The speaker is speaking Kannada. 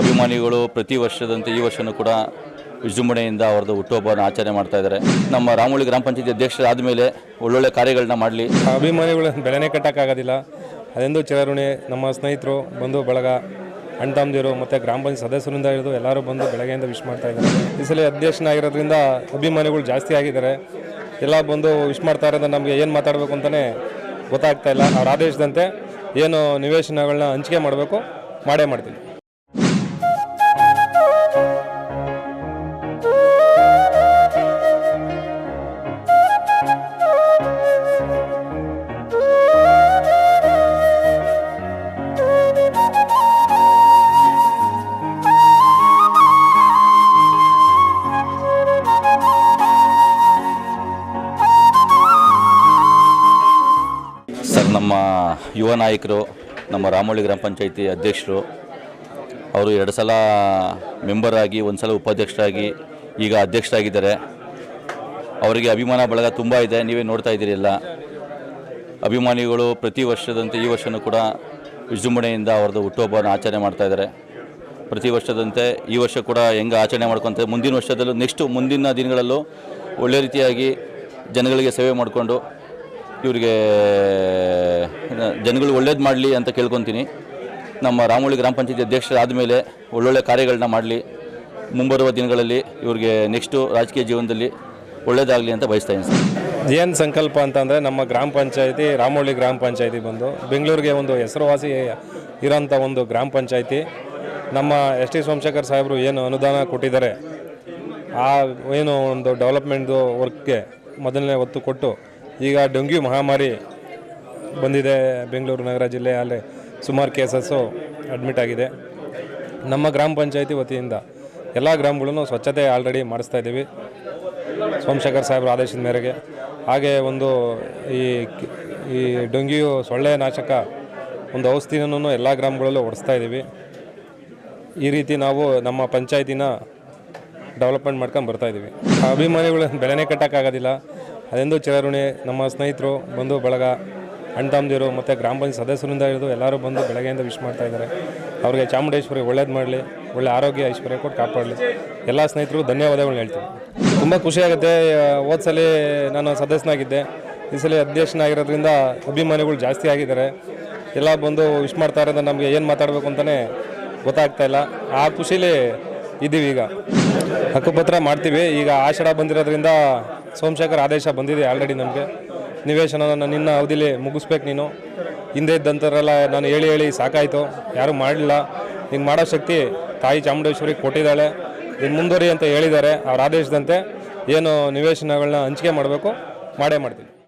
ಅಭಿಮಾನಿಗಳು ಪ್ರತಿ ವರ್ಷದಂತೆ ಈ ವರ್ಷನೂ ಕೂಡ ವಿಜೃಂಭಣೆಯಿಂದ ಅವ್ರದ್ದು ಹುಟ್ಟುಹಬ್ಬವನ್ನು ಆಚರಣೆ ಮಾಡ್ತಾ ಇದ್ದಾರೆ. ನಮ್ಮ ರಾಮೋಳಿ ಗ್ರಾಮ ಪಂಚಾಯತಿ ಅಧ್ಯಕ್ಷರಾದ ಮೇಲೆ ಒಳ್ಳೊಳ್ಳೆ ಕಾರ್ಯಗಳನ್ನ ಮಾಡಲಿ. ಅಭಿಮಾನಿಗಳು ಬೆಲೆನೇ ಕಟ್ಟೋಕ್ಕಾಗೋದಿಲ್ಲ. ಅದೆಂದು ಚಿರಋಣಿ, ನಮ್ಮ ಸ್ನೇಹಿತರು ಬಂಧು ಬಳಗ ಅಣ್ಣ ತಮ್ಮದಿರು ಮತ್ತು ಗ್ರಾಮ ಪಂಚಾಯತ್ ಸದಸ್ಯರಿಂದ ಹಿಡಿದು ಎಲ್ಲರೂ ಬಂದು ಬೆಳಗ್ಗೆಯಿಂದ ವಿಶ್ ಮಾಡ್ತಾ ಇದ್ದಾರೆ. ಈ ಸಲ ಅಧ್ಯಕ್ಷನಾಗಿರೋದ್ರಿಂದ ಅಭಿಮಾನಿಗಳು ಜಾಸ್ತಿ ಆಗಿದ್ದಾರೆ. ಎಲ್ಲ ಬಂದು ವಿಶ್ ಮಾಡ್ತಾ ಇರೋದು ನಮಗೆ ಏನು ಮಾತಾಡಬೇಕು ಅಂತಲೇ ಗೊತ್ತಾಗ್ತಾ ಇಲ್ಲ. ಅವ್ರ ಆದೇಶದಂತೆ ಏನು ನಿವೇಶನಗಳನ್ನ ಹಂಚಿಕೆ ಮಾಡಬೇಕು, ಮಾಡೇ ಮಾಡ್ತೀನಿ. ನಮ್ಮ ಯುವ ನಾಯಕರು, ನಮ್ಮ ರಾಮೋಳಿ ಗ್ರಾಮ ಪಂಚಾಯಿತಿ ಅಧ್ಯಕ್ಷರು, ಅವರು ಎರಡು ಸಲ ಮೆಂಬರ್ ಆಗಿ, ಒಂದು ಸಲ ಉಪಾಧ್ಯಕ್ಷರಾಗಿ, ಈಗ ಅಧ್ಯಕ್ಷರಾಗಿದ್ದಾರೆ. ಅವರಿಗೆ ಅಭಿಮಾನ ಬಳಗ ತುಂಬ ಇದೆ, ನೀವೇ ನೋಡ್ತಾ ಇದ್ದೀರಿ ಎಲ್ಲ. ಅಭಿಮಾನಿಗಳು ಪ್ರತಿ ವರ್ಷದಂತೆ ಈ ವರ್ಷನೂ ಕೂಡ ವಿಜೃಂಭಣೆಯಿಂದ ಅವ್ರದ್ದು ಹುಟ್ಟುಹಬ್ಬವನ್ನು ಆಚರಣೆ ಮಾಡ್ತಾ ಇದ್ದಾರೆ. ಪ್ರತಿ ವರ್ಷದಂತೆ ಈ ವರ್ಷ ಕೂಡ ಹೆಂಗೆ ಆಚರಣೆ ಮಾಡ್ಕೊತಾರೆ ಮುಂದಿನ ವರ್ಷದಲ್ಲೂ ನೆಕ್ಸ್ಟು ಮುಂದಿನ ದಿನಗಳಲ್ಲೂ ಒಳ್ಳೆ ರೀತಿಯಾಗಿ ಜನಗಳಿಗೆ ಸೇವೆ ಮಾಡಿಕೊಂಡು ಇವರಿಗೆ ಜನಗಳು ಒಳ್ಳೇದು ಮಾಡಲಿ ಅಂತ ಕೇಳ್ಕೊತೀನಿ. ನಮ್ಮ ರಾಮೋಳಿ ಗ್ರಾಮ ಪಂಚಾಯತಿ ಅಧ್ಯಕ್ಷರಾದ ಮೇಲೆ ಒಳ್ಳೊಳ್ಳೆ ಕಾರ್ಯಗಳನ್ನ ಮಾಡಲಿ. ಮುಂಬರುವ ದಿನಗಳಲ್ಲಿ ಇವ್ರಿಗೆ ನೆಕ್ಸ್ಟು ರಾಜಕೀಯ ಜೀವನದಲ್ಲಿ ಒಳ್ಳೇದಾಗಲಿ ಅಂತ ಬಯಸ್ತಾ ಇದ್ದೀನಿ ಸರ್. ಏನು ಸಂಕಲ್ಪ ಅಂತಂದರೆ ನಮ್ಮ ಗ್ರಾಮ ಪಂಚಾಯತಿ ರಾಮೋಳಿ ಗ್ರಾಮ ಪಂಚಾಯತಿ ಬಂದು ಬೆಂಗಳೂರಿಗೆ ಒಂದು ಹೆಸರುವಾಸಿ ಇರೋಂಥ ಒಂದು ಗ್ರಾಮ ಪಂಚಾಯತಿ. ನಮ್ಮ ಎಸ್ ಟಿ ಸೋಮಶೇಖರ್ ಸಾಹೇಬರು ಏನು ಅನುದಾನ ಕೊಟ್ಟಿದ್ದಾರೆ. ಆ ಏನು ಒಂದು ಡೆವಲಪ್ಮೆಂಟ್ದು ವರ್ಕ್ಗೆ ಮೊದಲನೇ ಒತ್ತು ಕೊಟ್ಟು ಈಗ ಡೆಂಗ್ಯೂ ಮಹಾಮಾರಿ ಬಂದಿದೆ ಬೆಂಗಳೂರು ನಗರ ಜಿಲ್ಲೆ, ಅಲ್ಲಿ ಸುಮಾರು ಕೇಸಸ್ಸು ಅಡ್ಮಿಟ್ ಆಗಿದೆ. ನಮ್ಮ ಗ್ರಾಮ ಪಂಚಾಯತಿ ವತಿಯಿಂದ ಎಲ್ಲ ಗ್ರಾಮಗಳನ್ನು ಸ್ವಚ್ಛತೆ ಆಲ್ರೆಡಿ ಮಾಡಿಸ್ತಾ ಇದ್ದೀವಿ. ಸೋಮಶೇಖರ್ ಸಾಹೇಬ್ರ ಆದೇಶದ ಮೇರೆಗೆ. ಹಾಗೆ ಒಂದು ಈ ಈ ಡೆಂಗ್ಯೂ ಸೊಳ್ಳೆ ನಾಶಕ ಒಂದು ಔಷಧಿನೂ ಎಲ್ಲ ಗ್ರಾಮಗಳಲ್ಲೂ ಓಡಿಸ್ತಾ ಇದ್ದೀವಿ. ಈ ರೀತಿ ನಾವು ನಮ್ಮ ಪಂಚಾಯತಿನ ಡೆವಲಪ್ಮೆಂಟ್ ಮಾಡ್ಕೊಂಡು ಬರ್ತಾ ಇದ್ದೀವಿ. ಅಭಿಮಾನಿಗಳು ಬೆಲೆನೇ ಕಟ್ಟೋಕ್ಕಾಗೋದಿಲ್ಲ. ಅದೆಂದು ಚಿರಋಣಿ ನಮ್ಮ ಸ್ನೇಹಿತರು ಬಂಧು ಬಳಗ ಅಣ್ಣ ತಮ್ಮದಿರು ಮತ್ತು ಗ್ರಾಮ ಪಂಚಾಯತ್ ಸದಸ್ಯರಿಂದ ಹಿಡಿದು ಎಲ್ಲರೂ ಬಂದು ಬೆಳಗ್ಗೆಯಿಂದ ವಿಶ್ ಮಾಡ್ತಾ ಇದ್ದಾರೆ. ಅವರಿಗೆ ಚಾಮುಂಡೇಶ್ವರಿ ಒಳ್ಳೇದು ಮಾಡಲಿ, ಒಳ್ಳೆ ಆರೋಗ್ಯ, ಐಶ್ವರ್ಯ ಕೊಟ್ಟು ಕಾಪಾಡಲಿ. ಎಲ್ಲ ಸ್ನೇಹಿತರು ಧನ್ಯವಾದಗಳನ್ನ ಹೇಳ್ತೀನಿ. ತುಂಬ ಖುಷಿಯಾಗುತ್ತೆ ಹೋದ ಸಲ ನಾನು ಸದಸ್ಯನಾಗಿದ್ದೆ. ಈ ಸಲ ಅಧ್ಯಕ್ಷನಾಗಿರೋದ್ರಿಂದ ಅಭಿಮಾನಿಗಳು ಜಾಸ್ತಿ ಆಗಿದ್ದಾರೆ. ಎಲ್ಲ ಬಂದು ವಿಶ್ ಮಾಡ್ತಾ ಇರೋದು ನಮಗೆ ಏನು ಮಾತಾಡಬೇಕು ಅಂತಲೇ ಗೊತ್ತಾಗ್ತಾ ಇಲ್ಲ. ಆ ಖುಷಿಲಿ ಇದ್ದೀವಿ ಈಗ. ಹಕ್ಕುಪತ್ರ ಮಾಡ್ತೀವಿ. ಈಗ ಆಷಾಢ ಬಂದಿರೋದ್ರಿಂದ ಸೋಮಶೇಖರ್ ಆದೇಶ ಬಂದಿದೆ ಆಲ್ರೆಡಿ ನಮಗೆ. ನಿವೇಶನ ನಿನ್ನ ಅವಧಿಲಿ ಮುಗಿಸ್ಬೇಕು ನೀನು. ಹಿಂದೆ ಇದ್ದಂಥವರೆಲ್ಲ ನಾನು ಹೇಳಿ ಹೇಳಿ ಸಾಕಾಯಿತು. ಯಾರೂ ಮಾಡಲಿಲ್ಲ. ನೀನು ಮಾಡೋ ಶಕ್ತಿ ತಾಯಿ ಚಾಮುಂಡೇಶ್ವರಿ ಕೊಟ್ಟಿದ್ದಾಳೆ. ನೀನು ಮುಂದುವರಿ ಅಂತ ಹೇಳಿದ್ದಾರೆ. ಅವ್ರ ಆದೇಶದಂತೆ ಏನು ನಿವೇಶನಗಳನ್ನ ಹಂಚಿಕೆ ಮಾಡಬೇಕು, ಮಾಡೇ ಮಾಡ್ತೀನಿ.